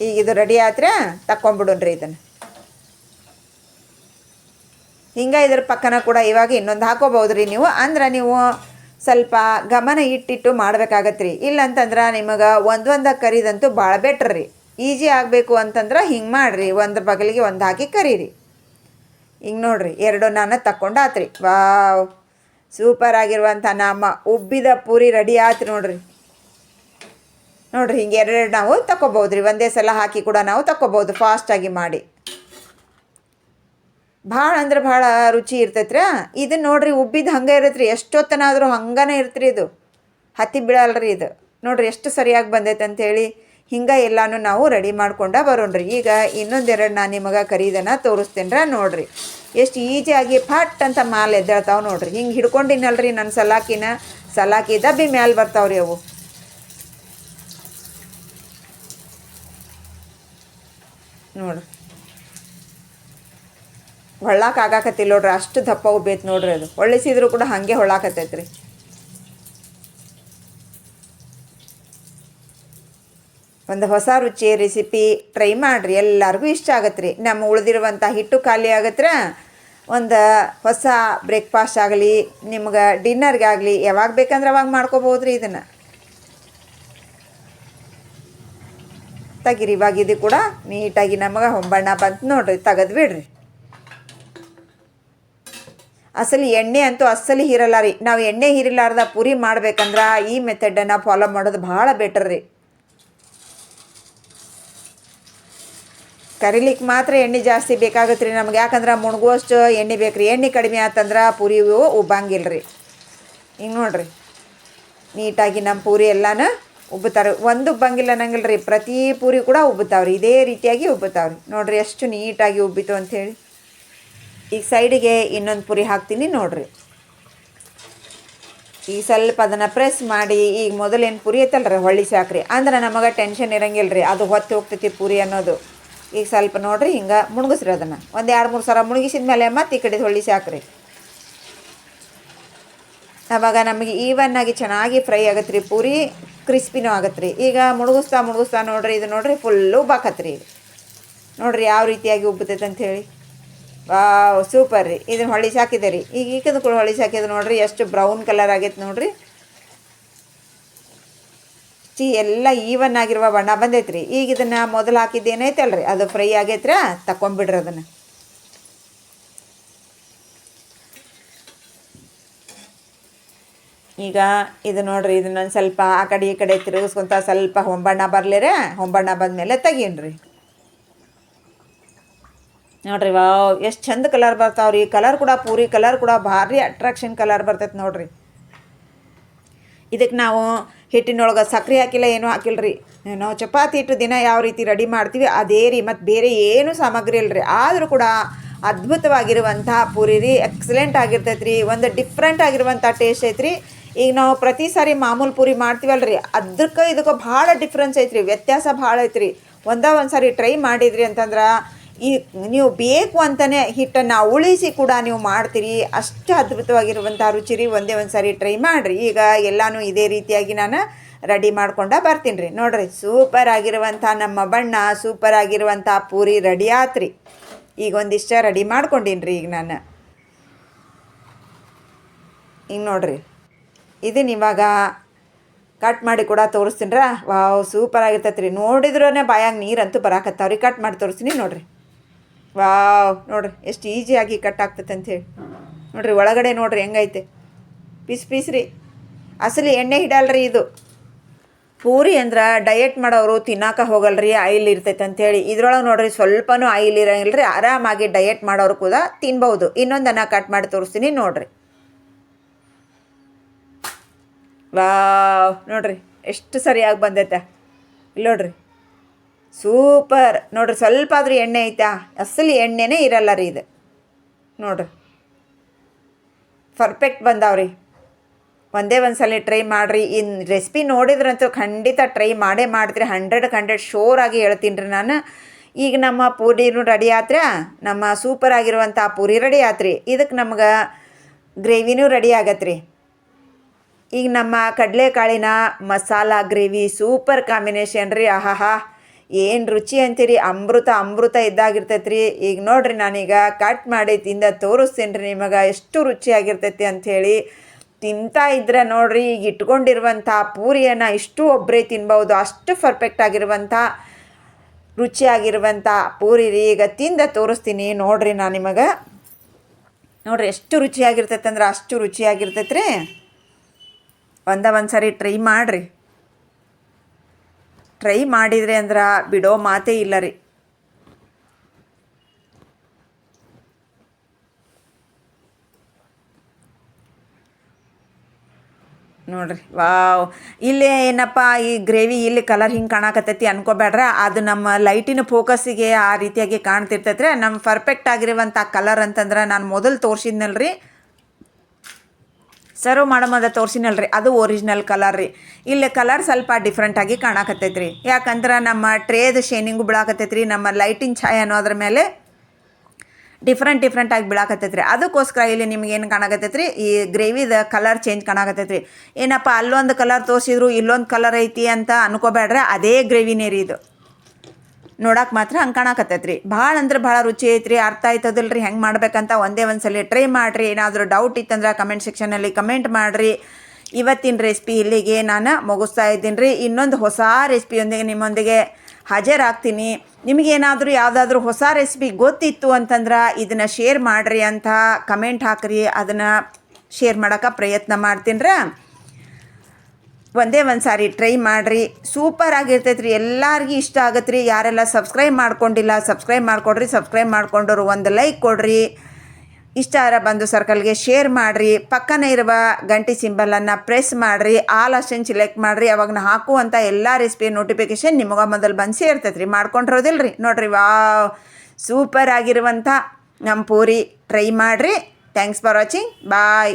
ಈಗ ಇದು ರೆಡಿ ಆತ್ರೆ ತಕ್ಕೊಂಬಿಡೋಣ್ರಿ ಇದನ್ನು. ಹಿಂಗೆ ಇದ್ರ ಪಕ್ಕನ ಕೂಡ ಇವಾಗ ಇನ್ನೊಂದು ಹಾಕೋಬೋದು ರೀ ನೀವು. ಅಂದ್ರೆ ನೀವು ಸ್ವಲ್ಪ ಗಮನ ಇಟ್ಟಿಟ್ಟು ಮಾಡ್ಬೇಕಾಗತ್ತೆ ರೀ ಇಲ್ಲಂತಂದ್ರೆ ನಿಮಗೆ ಒಂದೊಂದ ಕರಿದಂತೂ ಭಾಳ ಬೆಟ್ರ್ ರೀ. ಈಜಿ ಆಗಬೇಕು ಅಂತಂದ್ರೆ ಹಿಂಗೆ ಮಾಡಿರಿ, ಒಂದು ಬಗಲಿಗೆ ಒಂದು ಹಾಕಿ ಕರೀರಿ. ಹಿಂಗೆ ನೋಡ್ರಿ, ಎರಡು ನಾನು ತಕ್ಕೊಂಡು ಆತ್ರಿ ವಾವ್! ಸೂಪರ್ ಆಗಿರುವಂಥ ನಮ್ಮ ಉಬ್ಬಿದ ಪೂರಿ ರೆಡಿ ಆಯ್ತು ನೋಡ್ರಿ. ನೋಡ್ರಿ, ಹಿಂಗೆ ಎರಡೆರಡು ನಾವು ತಗೋಬೋದು ರೀ ಒಂದೇ ಸಲ ಹಾಕಿ ಕೂಡ ನಾವು ತಗೋಬೋದು ಫಾಸ್ಟಾಗಿ ಮಾಡಿ. ಭಾಳ ಅಂದ್ರೆ ಭಾಳ ರುಚಿ ಇರ್ತೈತ್ರಿ ಇದನ್ನ ನೋಡ್ರಿ, ಉಬ್ಬಿದ ಹಂಗೆ ಇರತ್ತೆ ರೀ ಎಷ್ಟೊತ್ತನಾದರೂ ಹಂಗನೇ ಇರ್ತ್ರಿ ಇದು. ಹತ್ತಿ ಬೀಳಲ್ರಿ ಇದು. ನೋಡ್ರಿ, ಎಷ್ಟು ಸರಿಯಾಗಿ ಬಂದೈತೆ ಅಂತೇಳಿ ಹಿಂಗೆ ಎಲ್ಲಾನು ನಾವು ರೆಡಿ ಮಾಡ್ಕೊಂಡ ಬರೋಣ್ರಿ. ಈಗ ಇನ್ನೊಂದೆರಡು ನಾನು ನಿಮಗೆ ಕರೀದನ್ನು ತೋರಿಸ್ತೇನೆ ನೋಡ್ರಿ. ಎಷ್ಟು ಈಜಿಯಾಗಿ ಫಟ್ ಅಂತ ಮಾಲ್ ಎದ್ದೇಳ್ತಾವೆ ನೋಡ್ರಿ. ಹಿಂಗೆ ಹಿಡ್ಕೊಂಡಿನಲ್ರಿ ನನ್ನ ಸಲಾಕಿನ. ಸಲಾಕಿ ದಬ್ಬಿ ಮ್ಯಾಲೆ ಬರ್ತಾವ್ರಿ ಅವು. ನೋಡ್ರಿ ಹೊಳ್ಳಾಕ ಆಗಾಕತ್ತಿಲ್ಲ ನೋಡ್ರಿ. ಅಷ್ಟು ದಪ್ಪ ಉಬ್ಬೈತೆ ನೋಡ್ರಿ ಅದು. ಹೊಳ್ಳಿಸಿದ್ರು ಕೂಡ ಹಾಗೆ ಹೊಳ್ಳಾಕತ್ತೈತ್ರಿ. ಒಂದು ಹೊಸ ರುಚಿ ರೆಸಿಪಿ ಟ್ರೈ ಮಾಡಿರಿ, ಎಲ್ಲರಿಗೂ ಇಷ್ಟ ಆಗತ್ತೆ ರೀ ನಮ್ಮ ಉಳಿದಿರುವಂಥ ಹಿಟ್ಟು ಖಾಲಿ ಆಗತ್ರ? ಒಂದು ಹೊಸ ಬ್ರೇಕ್ಫಾಸ್ಟ್ ಆಗಲಿ, ನಿಮ್ಗೆ ಡಿನ್ನರ್ಗೆ ಆಗಲಿ ಯಾವಾಗ ಬೇಕಂದ್ರೆ ಅವಾಗ ಮಾಡ್ಕೋಬೋದು ರೀ ಇದನ್ನು. ತೆಗಿರಿ, ಇವಾಗ ಇದು ಕೂಡ ನೀಟಾಗಿ ನಮಗೆ ಹೊಂಬಣ್ಣ ಬಂತು ನೋಡ್ರಿ, ತೆಗೆದು ಬಿಡ್ರಿ. ಅಸಲಿ ಎಣ್ಣೆ ಅಂತೂ ಅಸಲಿ ಹೀರಲ್ಲ ರೀ. ನಾವು ಎಣ್ಣೆ ಹೀರಿಲಾರ್ದ ಪುರಿ ಮಾಡ್ಬೇಕಂದ್ರೆ ಈ ಮೆಥಡನ್ನು ಫಾಲೋ ಮಾಡೋದು ಭಾಳ ಬೆಟರ್ ರೀ. ಕರಿಲಿಕ್ಕೆ ಮಾತ್ರ ಎಣ್ಣೆ ಜಾಸ್ತಿ ಬೇಕಾಗುತ್ತೆ ರೀ ನಮ್ಗೆ. ಯಾಕಂದ್ರೆ ಮುಣಗುವಷ್ಟು ಎಣ್ಣೆ ಬೇಕು ರೀ ಎಣ್ಣೆ ಕಡಿಮೆ ಆತಂದ್ರೆ ಪೂರಿ ಉಬ್ಬಂಗಿಲ್ಲ ರೀ ಹಿಂಗೆ ನೋಡ್ರಿ. ನೀಟಾಗಿ ನಮ್ಮ ಪೂರಿ ಎಲ್ಲಾನು ಉಬ್ಬುತ್ತಾರೆ ಒಂದು ಉಬ್ಬಂಗಿಲ್ಲ ಅನ್ನಂಗಿಲ್ಲ ರೀ ಪ್ರತಿ ಪೂರಿ ಕೂಡ ಉಬ್ಬುತ್ತಾವ್ರಿ. ಇದೇ ರೀತಿಯಾಗಿ ಉಬ್ಬುತ್ತಾವ್ರಿ. ನೋಡ್ರಿ ಎಷ್ಟು ನೀಟಾಗಿ ಉಬ್ಬಿತು ಅಂಥೇಳಿ. ಈಗ ಸೈಡಿಗೆ ಇನ್ನೊಂದು ಪೂರಿ ಹಾಕ್ತೀನಿ ನೋಡ್ರಿ. ಈಗ ಸ್ವಲ್ಪ ಅದನ್ನು ಪ್ರೆಸ್ ಮಾಡಿ ಈಗ ಮೊದಲೇನು ಪುರಿ ಐತಲ್ರಿ, ಹೊಳ್ಳಿ ಸಾಕ್ರಿ. ಅಂದ್ರೆ ನಮಗೆ ಟೆನ್ಷನ್ ಇರಂಗಿಲ್ಲ ರೀ ಅದು ಹೊತ್ತು ಹೋಗ್ತೈತಿ ಪೂರಿ ಅನ್ನೋದು. ಈಗ ಸ್ವಲ್ಪ ನೋಡಿರಿ ಹಿಂಗೆ ಮುಣಗಿಸ್ರಿ ಅದನ್ನು. ಒಂದು ಎರಡು ಮೂರು ಸಲ ಮುಣಗಿಸಿದ ಮೇಲೆ ಮತ್ತೆ ಈ ಕಡೆ ಹೊಳ್ಳಿ ಸಾಕ್ರಿ. ಆವಾಗ ನಮಗೆ ಈವನ್ನಾಗಿ ಚೆನ್ನಾಗಿ ಫ್ರೈ ಆಗತ್ತೆ ರೀ ಪೂರಿ ಕ್ರಿಸ್ಪಿನೂ ಆಗತ್ತೆ ರೀ ಈಗ ಮುಳುಗಿಸ್ತಾ ಮುಳುಗಿಸ್ತಾ ನೋಡ್ರಿ, ಇದು ನೋಡ್ರಿ ಫುಲ್ಲು ಬಾಕತ್ರಿ ರೀ ನೋಡ್ರಿ ಯಾವ ರೀತಿಯಾಗಿ ಉಬ್ಬತೈತೆ ಅಂಥೇಳಿ ವಾವ್ ಸೂಪರ್ ರೀ. ಇದನ್ನ ಹೊಳ್ಳಿ ಸಾಕಿದೆ ರೀ ಈಗ ಈಗ ಕೂಡ ಹೊಳ್ಳಿ ಸಾಕಿದೆ ನೋಡಿರಿ, ಎಷ್ಟು ಬ್ರೌನ್ ಕಲರ್ ಆಗೈತೆ ನೋಡ್ರಿ. ಚಿ ಎಲ್ಲ ಈವನ್ ಆಗಿರುವ ಬಣ್ಣ ಬಂದೈತೆ ರೀ ಈಗ ಇದನ್ನು ಮೊದಲು ಹಾಕಿದ್ದು ಏನೈತಲ್ರಿ ಅದು ಫ್ರೈ ಆಗೈತ್ರ? ತಕೊಂಡ್ಬಿಡ್ರಿ ಅದನ್ನು. ಈಗ ಇದು ನೋಡ್ರಿ, ಇದನ್ನೊಂದು ಸ್ವಲ್ಪ ಆ ಕಡೆ ಈ ಕಡೆ ತಿರುಗಿಸ್ಕೊಂತ ಸ್ವಲ್ಪ ಹೊಂಬಣ್ಣ ಬರಲಿರೆ, ಹೊಂಬಣ್ಣ ಬಂದಮೇಲೆ ತೆಗೀನ್ರಿ. ನೋಡ್ರಿ, ವಾವ್, ಎಷ್ಟು ಚಂದ ಕಲರ್ ಬರ್ತಾವ್ರಿ. ಕಲರ್ ಕೂಡ ಪೂರಿ ಕಲರ್ ಕೂಡ ಭಾರಿ ಅಟ್ರಾಕ್ಷನ್ ಕಲರ್ ಬರ್ತೈತೆ ನೋಡ್ರಿ. ಇದಕ್ಕೆ ನಾವು ಹಿಟ್ಟಿನೊಳಗೆ ಸಕ್ಕರೆ ಹಾಕಿಲ್ಲ, ಏನೂ ಹಾಕಿಲ್ಲ ರೀ ನಾವು ಚಪಾತಿ ಹಿಟ್ಟು ದಿನ ಯಾವ ರೀತಿ ರೆಡಿ ಮಾಡ್ತೀವಿ, ಅದೇ ರೀ. ಮತ್ತು ಬೇರೆ ಏನೂ ಸಾಮಗ್ರಿ ಇಲ್ಲ ರೀ ಆದರೂ ಕೂಡ ಅದ್ಭುತವಾಗಿರುವಂಥ ಪೂರಿ ರೀ. ಎಕ್ಸಲೆಂಟ್ ಆಗಿರ್ತೈತೆ ರೀ ಒಂದು ಡಿಫ್ರೆಂಟ್ ಆಗಿರುವಂಥ ಟೇಸ್ಟ್ ಐತ್ರಿ. ಈಗ ನಾವು ಪ್ರತಿ ಸಾರಿ ಮಾಮೂಲು ಪೂರಿ ಮಾಡ್ತೀವಲ್ಲ ರೀ ಅದಕ್ಕೆ ಇದಕ್ಕೆ ಭಾಳ ಡಿಫ್ರೆನ್ಸ್ ಐತ್ರಿ. ವ್ಯತ್ಯಾಸ ಭಾಳ ಐತ್ರಿ. ಒಂದೇ ಒಂದು ಸಾರಿ ಟ್ರೈ ಮಾಡಿದ್ರಿ ಅಂತಂದ್ರೆ ಈ ನೀವು ಬೇಕು ಅಂತಲೇ ಹಿಟ್ಟನ್ನು ಉಳಿಸಿ ಕೂಡ ನೀವು ಮಾಡ್ತೀರಿ. ಅಷ್ಟು ಅದ್ಭುತವಾಗಿರುವಂಥ ರುಚಿ ರೀ ಒಂದೇ ಒಂದು ಸಾರಿ ಟ್ರೈ ಮಾಡಿರಿ. ಈಗ ಎಲ್ಲನೂ ಇದೇ ರೀತಿಯಾಗಿ ನಾನು ರೆಡಿ ಮಾಡ್ಕೊಂಡ ಬರ್ತೀನಿ ರೀ. ನೋಡ್ರಿ ಸೂಪರ್ ಆಗಿರುವಂಥ ನಮ್ಮ ಬಣ್ಣ ಸೂಪರ್ ಆಗಿರುವಂಥ ಪೂರಿ ರೆಡಿ ಆತ್ರಿ. ಈಗ ಒಂದಿಷ್ಟ ರೆಡಿ ಮಾಡ್ಕೊಂಡೀನಿ ರೀ ಈಗ ನಾನು. ಈಗ ನೋಡ್ರಿ. ಇದನ್ನ ಇವಾಗ ಕಟ್ ಮಾಡಿ ಕೂಡ ತೋರಿಸ್ತೀನಿ ರೀ. ವಾವ್ ಸೂಪರ್ ಆಗಿರ್ತೈತೆ ರೀ ನೋಡಿದ್ರೇ ಬಾಯಾಗ ನೀರಂತೂ ಬರಾಕತ್ತಾವ್ರಿ. ಕಟ್ ಮಾಡಿ ತೋರಿಸ್ತೀನಿ ನೋಡ್ರಿ. ವಾವ್, ನೋಡ್ರಿ, ಎಷ್ಟು ಈಸಿಯಾಗಿ ಕಟ್ ಆಗ್ತೈತೆ ಅಂಥೇಳಿ ನೋಡ್ರಿ, ಒಳಗಡೆ ನೋಡ್ರಿ, ಹೆಂಗೈತೆ. ಪೀಸ್ ಪೀಸ್ ರೀ. ಅಸಲಿ ಎಣ್ಣೆ ಹಿಡಲ್ರಿ ಇದು. ಪೂರಿ ಅಂದ್ರೆ ಡಯಟ್ ಮಾಡೋರು ತಿನ್ನಾಕ ಹೋಗಲ್ರಿ, ಆಯಿಲ್ ಇರ್ತೈತೆ ಅಂಥೇಳಿ ಇದ್ರೊಳಗೆ ನೋಡ್ರಿ, ಸ್ವಲ್ಪನೂ ಆಯಿಲ್ ಇರಂಗಿಲ್ಲ ರೀ ಆರಾಮಾಗಿ ಡಯಟ್ ಮಾಡೋರು ಕೂಡ ತಿನ್ಬೋದು ಇನ್ನೊಂದನ್ನು ಕಟ್ ಮಾಡಿ ತೋರಿಸ್ತೀನಿ, ನೋಡ್ರಿ. ವಾವ್, ನೋಡ್ರಿ, ಎಷ್ಟು ಸರಿಯಾಗಿ ಬಂದೈತೆ. ಇಲ್ಲಿ ನೋಡ್ರಿ. ಸೂಪರ್. ನೋಡ್ರಿ, ಸ್ವಲ್ಪ ಆದರೂ ಎಣ್ಣೆ ಐತಾ? ಅಸಲಿ ಎಣ್ಣೆನೇ ಇರಲ್ಲ ರೀ ಇದು. ನೋಡ್ರಿ. ಪರ್ಫೆಕ್ಟ್ ಬಂದಾವ್ರಿ. ಒಂದೇ ಒಂದು ಸಲ ಟ್ರೈ ಮಾಡಿರಿ. ಇನ್ನು ರೆಸಿಪಿ ನೋಡಿದ್ರಂತೂ ಖಂಡಿತ ಟ್ರೈ ಮಾಡೇ ಮಾಡಿದ್ರಿ ಹಂಡ್ರೆಡ್ ಹಂಡ್ರೆಡ್ ಶೋರ್ ಆಗಿ ಹೇಳ್ತೀನಿ ರೀ ನಾನು. ಈಗ ನಮ್ಮ ಪೂರಿನೂ ರೆಡಿ ಆತ್ರಿ ನಮ್ಮ ಸೂಪರ್ ಆಗಿರುವಂಥ ಪೂರಿ ರೆಡಿ ಆತ್ರಿ. ಇದಕ್ಕೆ ನಮ್ಗೆ ಗ್ರೇವಿನೂ ರೆಡಿ ಆಗತ್ತೆ ರೀ ಈಗ ನಮ್ಮ ಕಡಲೆಕಾಳಿನ ಮಸಾಲ ಗ್ರೇವಿ ಸೂಪರ್ ಕಾಂಬಿನೇಷನ್ ರೀ. ಆಹಾಹಾ. ಏನು ರುಚಿ ಅಂತೀರಿ? ಅಮೃತ ಅಮೃತ ಇದ್ದಾಗಿರ್ತೈತೆ ರೀ ಈಗ ನೋಡ್ರಿ ನಾನೀಗ ಕಟ್ ಮಾಡಿ ತಿಂದ ತೋರಿಸ್ತೀನಿ ರೀ ನಿಮಗೆ ಎಷ್ಟು ರುಚಿಯಾಗಿರ್ತೈತಿ ಅಂಥೇಳಿ ತಿಂತಾ ಇದ್ರೆ ನೋಡ್ರಿ ಈಗ ಇಟ್ಕೊಂಡಿರುವಂಥ ಪೂರಿಯನ್ನು ಇಷ್ಟು ಒಬ್ಬರೇ ತಿನ್ಬೋದು. ಅಷ್ಟು ಪರ್ಫೆಕ್ಟ್ ಆಗಿರುವಂಥ ರುಚಿಯಾಗಿರುವಂಥ ಪೂರಿ ರೀ. ಈಗ ತಿಂದ ತೋರಿಸ್ತೀನಿ ನೋಡ್ರಿ ನಾನು ನಿಮಗೆ. ನೋಡ್ರಿ ಎಷ್ಟು ರುಚಿಯಾಗಿರ್ತೈತೆ ಅಂದ್ರೆ ಅಷ್ಟು ರುಚಿಯಾಗಿರ್ತೈತೆ ರೀ. ಒಂದ ಒಂದು ಸರಿ ಟ್ರೈ ಮಾಡಿರಿ. ಟ್ರೈ ಮಾಡಿದರೆ ಅಂದ್ರೆ ಬಿಡೋ ಮಾತೇ ಇಲ್ಲ ರೀ. ನೋಡ್ರಿ, ವಾವ್. ಇಲ್ಲಿ ಏನಪ್ಪ, ಈ ಗ್ರೇವಿ ಇಲ್ಲಿ ಕಲರ್ ಹಿಂಗೆ ಕಾಣಕತ್ತೈತಿ ಅನ್ಕೋಬೇಡ್ರ ಅದು ನಮ್ಮ ಲೈಟಿನ ಫೋಕಸ್ಸಿಗೆ ಆ ರೀತಿಯಾಗಿ ಕಾಣ್ತಿರ್ತೈತ್ರಿ. ನಮ್ಮ ಪರ್ಫೆಕ್ಟ್ ಆಗಿರುವಂಥ ಕಲರ್ ಅಂತಂದ್ರೆ ನಾನು ಮೊದಲು ತೋರಿಸಿದ್ನಲ್ರಿ. ಸರ್ವ್ ಮಾಡೋ ಮೊದಲು ತೋರಿಸಿನಲ್ರಿ ಅದು ಒರಿಜಿನಲ್ ಕಲರ್ ರೀ. ಇಲ್ಲಿ ಕಲರ್ ಸ್ವಲ್ಪ ಡಿಫ್ರೆಂಟಾಗಿ ಕಾಣಕತ್ತೈತ್ರಿ. ಯಾಕಂದ್ರೆ ನಮ್ಮ ಟ್ರೇದ ಶೇನಿಂಗು ಬೀಳಾಕತ್ತೈತ್ರಿ. ನಮ್ಮ ಲೈಟಿನ ಛಾಯೆ ಅನ್ನೋದ್ರ ಮೇಲೆ ಡಿಫ್ರೆಂಟ್ ಡಿಫ್ರೆಂಟಾಗಿ ಬೀಳಾಕತ್ತೈತ್ರಿ. ಅದಕ್ಕೋಸ್ಕರ ಇಲ್ಲಿ ನಿಮ್ಗೆ ಏನು ಕಾಣಕತ್ತೈತ್ರಿ? ಈ ಗ್ರೇವಿದ ಕಲರ್ ಚೇಂಜ್ ಕಾಣಕತ್ತೈತ್ರಿ. ಏನಪ್ಪ, ಅಲ್ಲೊಂದು ಕಲರ್ ತೋರಿಸಿದ್ರು, ಇಲ್ಲೊಂದು ಕಲರ್ ಐತಿ ಅಂತ ಅನ್ಕೋಬೇಡ್ರೆ ಅದೇ ಗ್ರೇವಿನೇ ರೀ ಇದು. ನೋಡಕ್ಕೆ ಮಾತ್ರ ಹಂಗೆ ಕಾಣಕತ್ತೈತ್ರಿ. ಭಾಳ ಅಂದ್ರೆ ಭಾಳ ರುಚಿ ಐತ್ರಿ, ಅರ್ಥ ಆಯ್ತದಲ್ಲ ರೀ ಹೆಂಗೆ ಮಾಡ್ಬೇಕಂತ ಒಂದೇ ಒಂದು ಸಲ ಟ್ರೈ ಮಾಡಿರಿ. ಏನಾದರೂ ಡೌಟ್ ಇತ್ತಂದ್ರೆ ಕಮೆಂಟ್ ಸೆಕ್ಷನಲ್ಲಿ ಕಮೆಂಟ್ ಮಾಡಿರಿ. ಇವತ್ತಿನ ರೆಸಿಪಿ ಇಲ್ಲಿಗೆ ನಾನು ಮುಗಿಸ್ತಾ ಇದ್ದೀನಿ. ರೀ ಇನ್ನೊಂದು ಹೊಸ ರೆಸಿಪಿಯೊಂದಿಗೆ ನಿಮ್ಮೊಂದಿಗೆ ಹಾಜರಾಗ್ತೀನಿ. ನಿಮಗೇನಾದರೂ ಯಾವುದಾದ್ರೂ ಹೊಸ ರೆಸಿಪಿ ಗೊತ್ತಿತ್ತು ಅಂತಂದ್ರೆ ಇದನ್ನು ಶೇರ್ ಮಾಡಿರಿ ಅಂತ ಕಮೆಂಟ್ ಹಾಕಿರಿ. ಅದನ್ನು ಶೇರ್ ಮಾಡೋಕ್ಕೆ ಪ್ರಯತ್ನ ಮಾಡ್ತೀನಿ ಒಂದೇ ಒಂದು ಸಾರಿ ಟ್ರೈ ಮಾಡಿರಿ. ಸೂಪರ್ ಆಗಿರ್ತೈತೆ ರೀ ಎಲ್ಲರಿಗೂ ಇಷ್ಟ ಆಗತ್ತೆ ರೀ ಯಾರೆಲ್ಲ ಸಬ್ಸ್ಕ್ರೈಬ್ ಮಾಡ್ಕೊಂಡಿಲ್ಲ ಸಬ್ಸ್ಕ್ರೈಬ್ ಮಾಡ್ಕೊಡ್ರಿ. ಸಬ್ಸ್ಕ್ರೈಬ್ ಮಾಡ್ಕೊಂಡವ್ರು ಒಂದು ಲೈಕ್ ಕೊಡ್ರಿ. ಇಷ್ಟ ಆರ ಬಂದು ಸರ್ಕಲ್ಗೆ ಶೇರ್ ಮಾಡಿರಿ. ಪಕ್ಕನೇ ಇರುವ ಗಂಟಿ ಸಿಂಬಲನ್ನು ಪ್ರೆಸ್ ಮಾಡಿರಿ. ಆಲ್ ಅಷ್ಟನ್ನು ಸಿಲೆಕ್ಟ್ ಮಾಡಿರಿ. ಅವಾಗ ನಾ ಹಾಕುವಂಥ ಎಲ್ಲ ರೆಸಿಪಿ ನೋಟಿಫಿಕೇಷನ್ ನಿಮಗೆ ಮೊದಲು ಬಂದು ಸೇರ್ತೈತೆ ರೀ ಮಾಡ್ಕೊಂಡಿರೋದಿಲ್ಲ ರೀ ನೋಡಿರಿ, ವಾವ್! ಸೂಪರ್ ಆಗಿರುವಂಥ ನಮ್ಮ ಪೂರಿ. ಟ್ರೈ ಮಾಡಿರಿ. Thanks for watching bye